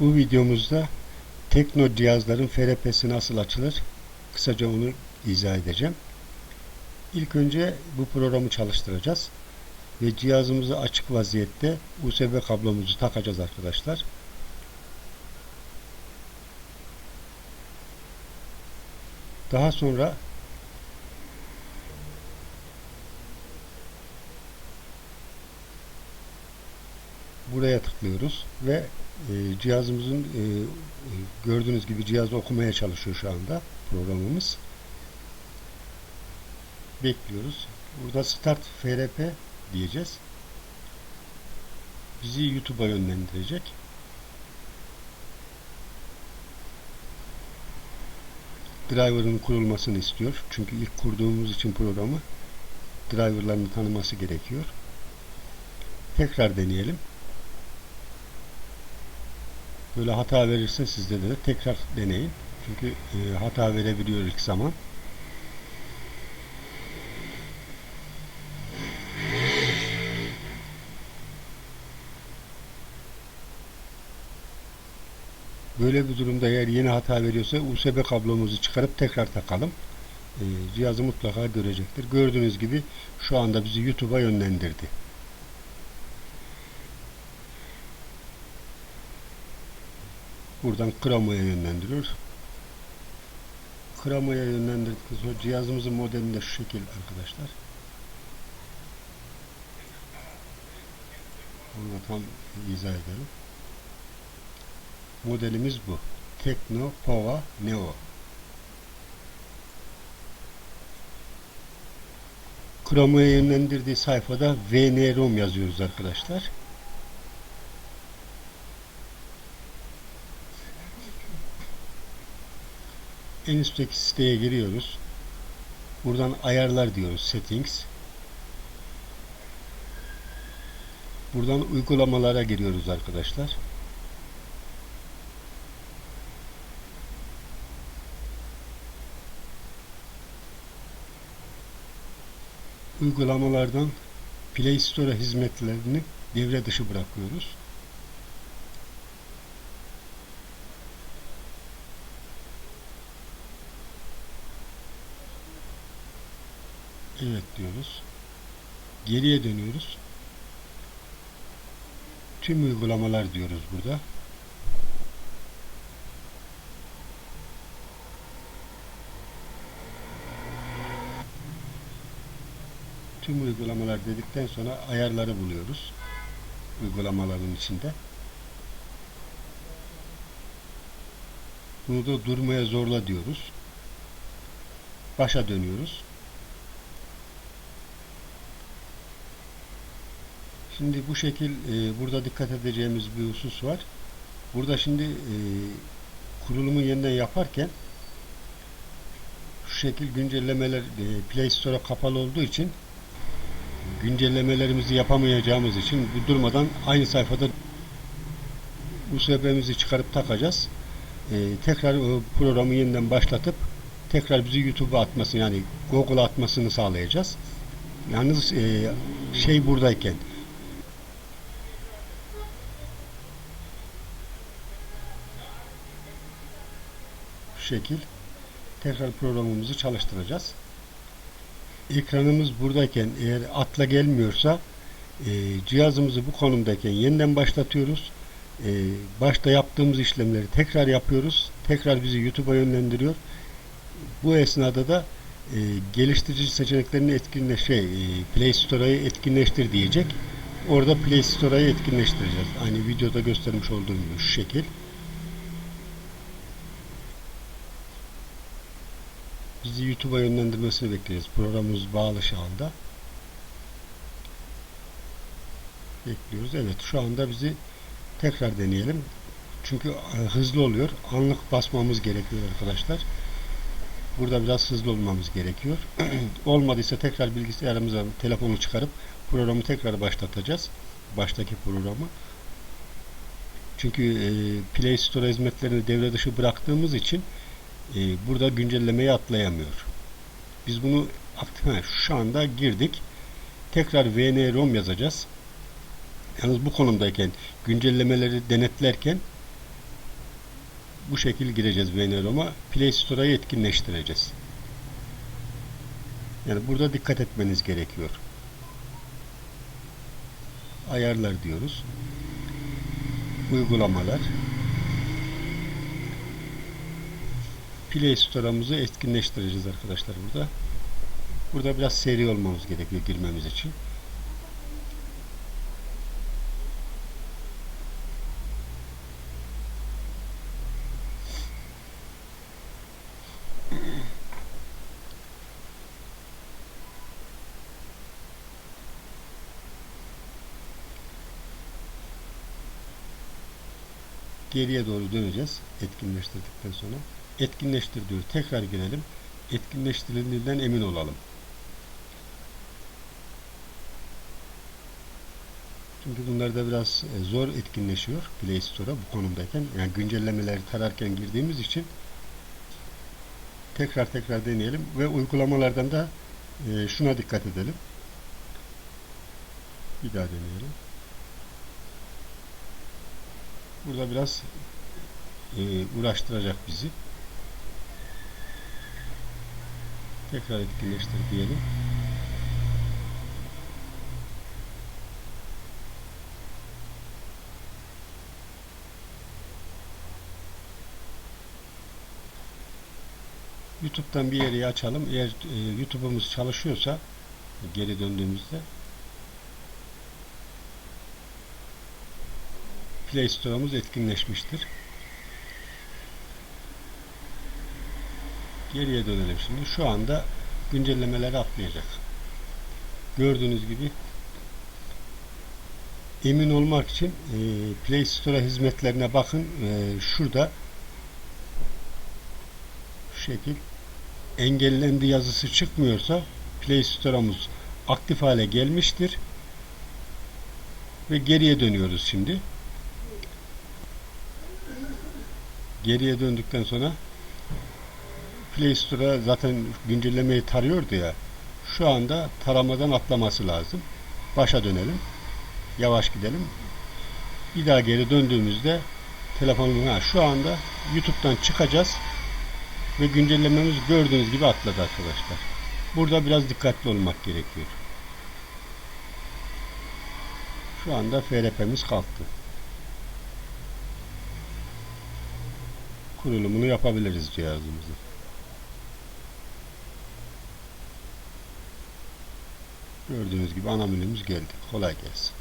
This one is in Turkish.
Bu videomuzda Tekno cihazların FRP'si nasıl açılır? Kısaca onu izah edeceğim. İlk önce bu programı çalıştıracağız. Ve cihazımızı açık vaziyette USB kablomuzu takacağız arkadaşlar. Daha sonra buraya tıklıyoruz ve e, cihazımızın e, gördüğünüz gibi cihaz okumaya çalışıyor şu anda programımız. Bekliyoruz. Burada Start FRP diyeceğiz. Bizi YouTube'a yönlendirecek. Driver'ın kurulmasını istiyor. Çünkü ilk kurduğumuz için programı driver'larını tanıması gerekiyor. Tekrar deneyelim. Böyle hata verirse sizde de tekrar deneyin. Çünkü e, hata verebiliyor ilk zaman. Böyle bir durumda eğer yeni hata veriyorsa USB kablomuzu çıkarıp tekrar takalım. E, cihazı mutlaka görecektir. Gördüğünüz gibi şu anda bizi YouTube'a yönlendirdi. Buradan Chromo'ya yönlendiriyor. Chromo'ya yönlendirdikten sonra cihazımızın modeli de şu şekil arkadaşlar. Da tam izah edelim. Modelimiz bu. Tekno Pova Neo. Chromo'ya yönlendirdiği sayfada VNROM yazıyoruz arkadaşlar. En üstteki siteye giriyoruz. Buradan ayarlar diyoruz. Settings. Buradan uygulamalara giriyoruz arkadaşlar. Uygulamalardan Play Store hizmetlerini devre dışı bırakıyoruz. Evet diyoruz. Geriye dönüyoruz. Tüm uygulamalar diyoruz burada. Tüm uygulamalar dedikten sonra ayarları buluyoruz. Uygulamaların içinde. Bunu da durmaya zorla diyoruz. Başa dönüyoruz. Şimdi bu şekil e, burada dikkat edeceğimiz bir husus var. Burada şimdi e, kurulumu yeniden yaparken şu şekil güncellemeler e, Play Store'a kapalı olduğu için güncellemelerimizi yapamayacağımız için bu durmadan aynı sayfada USB'mizi çıkarıp takacağız. E, tekrar o programı yeniden başlatıp tekrar bizi YouTube'a atmasını yani Google'a atmasını sağlayacağız. Yalnız e, şey buradayken şekil tekrar programımızı çalıştıracağız. Ekranımız buradayken eğer atla gelmiyorsa e, cihazımızı bu konumdayken yeniden başlatıyoruz. E, başta yaptığımız işlemleri tekrar yapıyoruz. Tekrar bizi YouTube'a yönlendiriyor. Bu esnada da e, geliştirici seçeneklerini etkinleş şey, e, Play Store'ı etkinleştir diyecek. Orada Play Store'ı etkinleştireceğiz. Aynı videoda göstermiş olduğum gibi şu şekil. Bizi YouTube'a yönlendirmesini bekliyoruz. Programımız bağlı şu anda. Bekliyoruz. Evet şu anda bizi tekrar deneyelim. Çünkü hızlı oluyor. Anlık basmamız gerekiyor arkadaşlar. Burada biraz hızlı olmamız gerekiyor. Olmadıysa tekrar bilgisayarımıza telefonu çıkarıp programı tekrar başlatacağız. Baştaki programı. Çünkü e, Play Store hizmetlerini devre dışı bıraktığımız için e, burada güncellemeyi atlayamıyor. Biz bunu şu anda girdik. Tekrar VN-ROM yazacağız. Yalnız bu konumdayken güncellemeleri denetlerken bu şekil gireceğiz VNROM'a. Play Store'ı etkinleştireceğiz. Yani burada dikkat etmeniz gerekiyor. Ayarlar diyoruz. Uygulamalar. Play Store'ımızı etkinleştireceğiz arkadaşlar burada. Burada biraz seri olmamız gerekiyor girmemiz için. Geriye doğru döneceğiz etkinleştirdikten sonra. Etkinleştir. Tekrar girelim. Etkinleştirildiğinden emin olalım. Çünkü bunlarda biraz e, zor etkinleşiyor Play Store'a bu konumdayken. Yani güncellemeleri tararken girdiğimiz için tekrar tekrar deneyelim ve uygulamalardan da e, şuna dikkat edelim. Bir daha deneyelim. Burada biraz e, uğraştıracak bizi. Tekrar etkinleştir diyelim. YouTube'dan bir yeri açalım. Eğer e, YouTube'umuz çalışıyorsa geri döndüğümüzde Play Store'umuz etkinleşmiştir. Geriye dönelim şimdi. Şu anda güncellemeleri atlayacak. Gördüğünüz gibi emin olmak için e, Play Store hizmetlerine bakın. E, şurada şu şekil engellendi yazısı çıkmıyorsa Play Store'umuz aktif hale gelmiştir. Ve geriye dönüyoruz şimdi. Geriye döndükten sonra Play Store'a zaten güncellemeyi tarıyordu ya. Şu anda taramadan atlaması lazım. Başa dönelim. Yavaş gidelim. Bir daha geri döndüğümüzde telefonun ha şu anda YouTube'dan çıkacağız ve güncellememiz gördüğünüz gibi atladı arkadaşlar. Burada biraz dikkatli olmak gerekiyor. Şu anda FRP'miz kalktı. Kurulumunu yapabiliriz cihazımızı. Gördüğünüz gibi ana menümüz geldi. Kolay gelsin.